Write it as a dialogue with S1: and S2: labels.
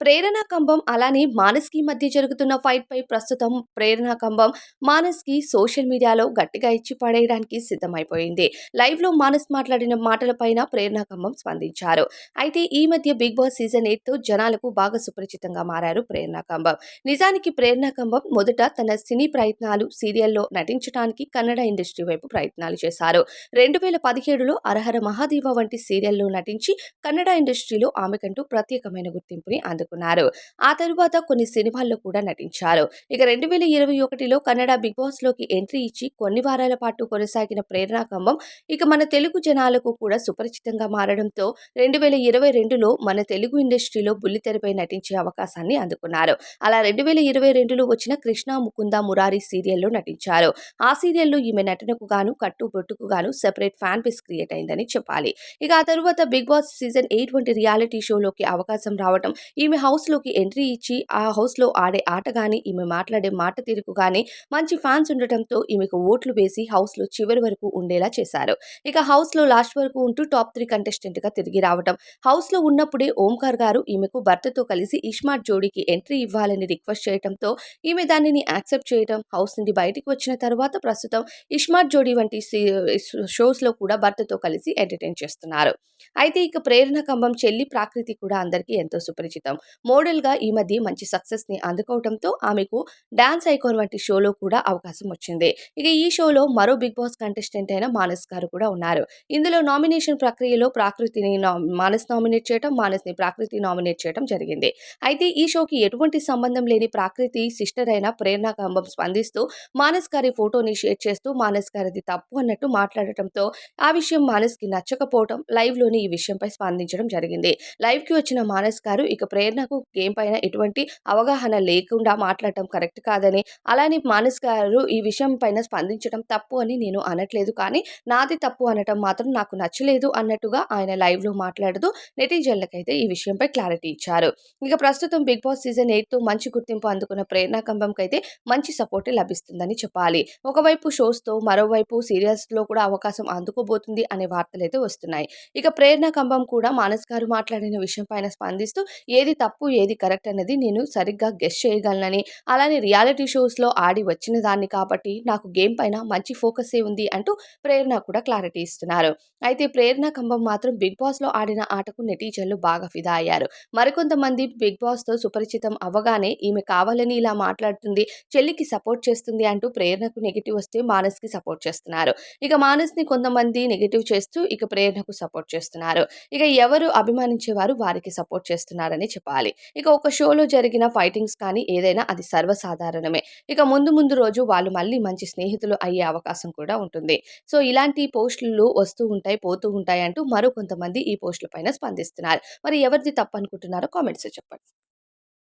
S1: ప్రేరణ కంబం అలానే మానస్కి మధ్య జరుగుతున్న ఫైట్ పై ప్రస్తుతం ప్రేరణ కంబం మానస్కి సోషల్ మీడియాలో గట్టిగా ఇచ్చి పడేయడానికి సిద్ధమైపోయింది. లైవ్లో మానస్ మాట్లాడిన మాటలపైన ప్రేరణ కంబం స్పందించారు. అయితే ఈ మధ్య బిగ్ బాస్ సీజన్ ఎయిట్తో జనాలకు బాగా సుపరిచితంగా మారారు ప్రేరణ కంబం. నిజానికి ప్రేరణ కంబం మొదట తన సినీ ప్రయత్నాలు సీరియల్లో నటించడానికి కన్నడ ఇండస్ట్రీ వైపు ప్రయత్నాలు చేశారు. రెండు వేల పదిహేడులో అరహర మహాదేవ వంటి సీరియల్లో నటించి కన్నడ ఇండస్ట్రీలో ఆమెకంటూ ప్రత్యేకమైన గుర్తింపుని అందుకున్నారు. ఆ తరువాత కొన్ని సినిమాల్లో కూడా నటించారు. ఇక రెండు వేల ఇరవై ఒకటిలో కన్నడ బిగ్ బాస్లోకి ఎంట్రీ ఇచ్చి కొన్ని వారాల పాటు కొనసాగిన ప్రేరణ కంబం ఇక మన తెలుగు జనాలకు కూడా సుపరిచితంగా మారడంతో రెండు వేల ఇరవై రెండులో మన తెలుగు ఇండస్ట్రీలో బుల్లితెరపై నటించే అవకాశాన్ని అందుకున్నారు. అలా రెండు వేల ఇరవై రెండులో వచ్చిన కృష్ణ ముకుంద మురారి సీరియల్లో నటించారు. ఆ సీరియల్లో ఈమె నటనకు గాను కట్టు బొట్టుకు గాను సెపరేట్ ఫ్యాన్ బేస్ క్రియేట్ అయిందని చెప్పాలి. ఇక ఆ తరువాత బిగ్ బాస్ సీజన్ ఎయిట్ వంటి రియాలిటీ షోలోకి అవకాశం రావడం ఈమె హౌస్లోకి ఎంట్రీ ఇచ్చి ఆ హౌస్లో ఆడే ఆట కానీ ఈమె మాట్లాడే మాట తీరుకు కానీ మంచి ఫ్యాన్స్ ఉండటంతో ఈమెకు ఓట్లు వేసి హౌస్లో చివరి వరకు ఉండేలా చేశారు. ఇక హౌస్లో లాస్ట్ వరకు ఉంటూ టాప్ త్రీ కంటెస్టెంట్గా తిరిగి రావడం హౌస్లో ఉన్నప్పుడే ఓంకార్ గారు ఈమెకు భర్తతో కలిసి ఇష్మార్ట్ జోడీకి ఎంట్రీ ఇవ్వాలని రిక్వెస్ట్ చేయడంతో ఈమె దానిని యాక్సెప్ట్ చేయడం హౌస్ నుండి బయటికి వచ్చిన తర్వాత ప్రస్తుతం ఇష్మార్ట్ జోడీ వంటి షోస్లో కూడా భర్తతో కలిసి ఎంటర్టైన్ చేస్తున్నారు. అయితే ఇక ప్రేరణ కంబం చెల్లి ప్రాకృతి కూడా అందరికీ ఎంతో సుపరిచితం. మోడల్గా ఈ మధ్య మంచి సక్సెస్ని అందుకోవడంతో ఆమెకు డాన్స్ ఐకాన్ వంటి షోలో కూడా అవకాశం వచ్చింది. ఇక ఈ షోలో మరో బిగ్ బాస్ కంటెస్టెంట్ అయిన మానస్ గారు కూడా ఉన్నారు. ఇందులో నామినేషన్ ప్రక్రియలో ప్రాకృతిని మానస్ నామినేట్ చేయడం మానస్ని ప్రాకృతి నామినేట్ చేయడం జరిగింది. అయితే ఈ షోకి ఎటువంటి సంబంధం లేని ప్రాకృతి సిస్టర్ అయిన ప్రేరణ కంబం స్పందిస్తూ మానస్ గారి ఫోటోని షేర్ చేస్తూ మానస్ గారిది తప్పు అన్నట్టు మాట్లాడటంతో ఆ విషయం మానస్కి నచ్చకపోవడం లైవ్లోని ఈ విషయంపై స్పందించడం జరిగింది. లైవ్కి వచ్చిన మానస్ గారు ఇక నాకు గేమ్ పైన ఎటువంటి అవగాహన లేకుండా మాట్లాడటం కరెక్ట్ కాదని అలానే మానస్ గారు ఈ విషయం పైన స్పందించడం తప్పు అని నేను అనట్లేదు. కానీ నాది తప్పు అనటం మాత్రం నాకు నచ్చలేదు అన్నట్టుగా ఆయన లైవ్లో మాట్లాడుతూ నెటిజన్లకైతే ఈ విషయంపై క్లారిటీ ఇచ్చారు. ఇక ప్రస్తుతం బిగ్ బాస్ సీజన్ ఎయిట్తో మంచి గుర్తింపు అందుకున్న ప్రేరణ కంబంకి అయితే మంచి సపోర్ట్ లభిస్తుందని చెప్పాలి. ఒకవైపు షోస్తో మరోవైపు సీరియల్స్లో కూడా అవకాశం అందుకోబోతుంది అనే వార్తలు అయితే వస్తున్నాయి. ఇక ప్రేరణ కంబం కూడా మానస్ గారు మాట్లాడిన విషయం పైన స్పందిస్తూ ఏది తప్పు ఏది కరెక్ట్ అనేది నేను సరిగ్గా గెస్ట్ చేయగలనని. అలానే రియాలిటీ షోస్లో ఆడి వచ్చిన దాన్ని కాబట్టి నాకు గేమ్ పైన మంచి ఫోకసే ఉంది అంటూ ప్రేరణ కూడా క్లారిటీ ఇస్తున్నారు. అయితే ప్రేరణ కంబం మాత్రం బిగ్ బాస్లో ఆడిన ఆటకు నెటిజన్లు బాగా ఫిదా అయ్యారు. మరికొంతమంది బిగ్ బాస్తో సుపరిచితం అవ్వగానే ఈమె కావాలని ఇలా మాట్లాడుతుంది చెల్లికి సపోర్ట్ చేస్తుంది అంటూ ప్రేరణకు నెగిటివ్ వస్తే మానస్కి సపోర్ట్ చేస్తున్నారు. ఇక మానస్ని కొంతమంది నెగిటివ్ చేస్తూ ఇక ప్రేరణకు సపోర్ట్ చేస్తున్నారు. ఇక ఎవరు అభిమానించేవారు వారికి సపోర్ట్ చేస్తున్నారని చెప్పారు చెప్పాలి. ఇక ఒక షోలో జరిగిన ఫైటింగ్స్ కానీ ఏదైనా అది సర్వసాధారణమే. ఇక ముందు ముందు రోజు వాళ్ళు మళ్ళీ మంచి స్నేహితులు అయ్యే అవకాశం కూడా ఉంటుంది. సో ఇలాంటి పోస్టులు వస్తూ ఉంటాయి పోతూ ఉంటాయి అంటూ మరో కొంతమంది ఈ పోస్టుల పైన స్పందిస్తున్నారు. మరి ఎవరిది తప్పనుకుంటున్నారో కామెంట్స్ చెప్పండి.